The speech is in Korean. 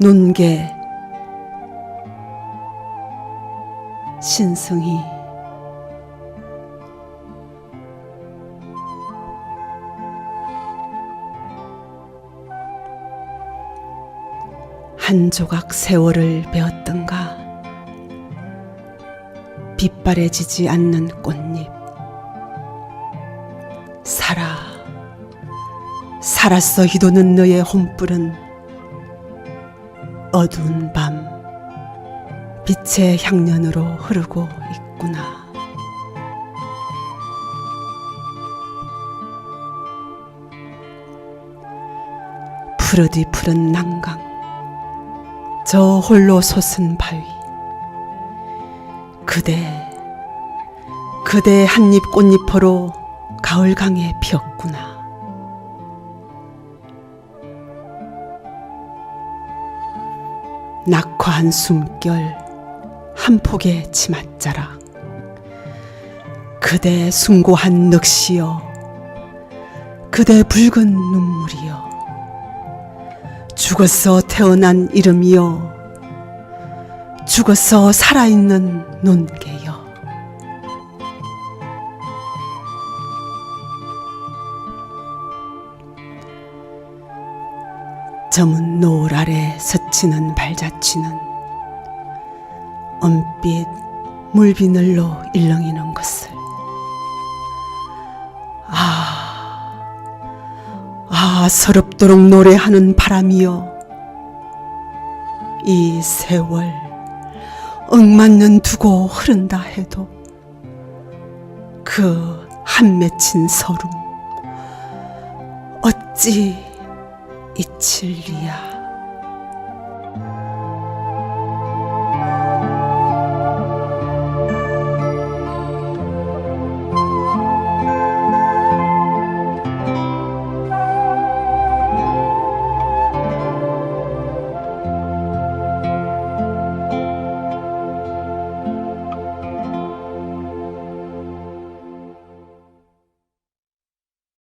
논개 신승희. 한 조각 세월을 베었던가. 빛바래지지 않는 꽃잎. 살아. 살았어 희도는 너의 혼불은 어두운 밤 빛의 향연으로 흐르고 있구나. 푸르디 푸른 난강, 저 홀로 솟은 바위, 그대, 그대 한입 꽃잎으로 가을강에 피었구나. 낙화한 숨결 한 폭의 치맛자락 그대 숭고한 넋이여 그대 붉은 눈물이여 죽어서 태어난 이름이여 죽어서 살아있는 논개여 저문 노을 아래 스치는 발자취는 은빛 물비늘로 일렁이는 것을. 아, 아 서럽도록 노래하는 바람이여. 이 세월 억맞는 두고 흐른다 해도 그 한 맺힌 서름 어찌 잊힐리야